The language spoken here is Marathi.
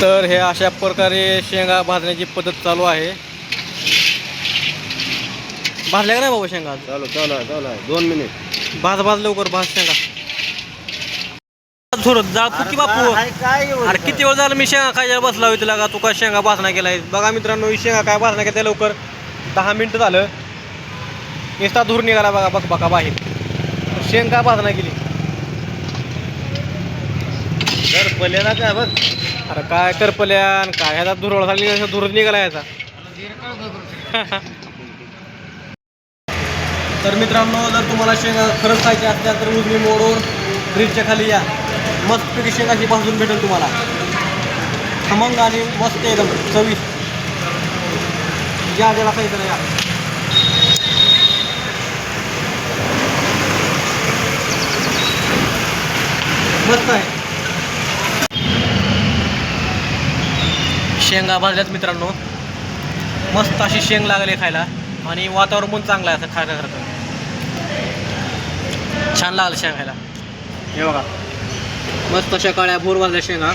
तर हे अशा प्रकारे शेंगा भाजण्याची पद्धत चालू आहे. भाजल्या का नाही बाबा शेंगा चालू चालू आहे चालू आहे. दोन मिनिट भाज भाज लवकर भाज शेंगा. फुकी बापू? काय अरे किती वेळ झालं मी शेंगा खायला बसला होती तुला का? तू काय शेंगा भाजणा केलाय? बघा मित्रांनो ही शेंगा काय भाजणा केला लवकर? दहा मिनिटं झालं. नुसता धूर निघाला बघा बघ बघा बाहेर. शेंगा भाजणा केली? जर पलेला काय बघ. अरे काय करपल्यान काय ह्याचा धुरळ झाली धूर निघाला याचा तर मित्रांनो जर तुम्हाला शेंगा खरंच खायची असल्या तर उजवी मोडून ब्रिजच्या खाली या. मस्तपैकी शेंगाची भाजून भेटेल तुम्हाला. खमंग आणि मस्त एकदम चवीस या ज्याला काही तर या मस्त आहे. शेंगा भाजल्यात मित्रांनो. मस्त अशी शेंग लागली खायला. आणि वातावरण पण चांगलं आहे असं खाण्यासारखं छान लागलं शेंग खायला. हे बघा. मस्त अशा काळ्या भोर भाजल्या शेंगा.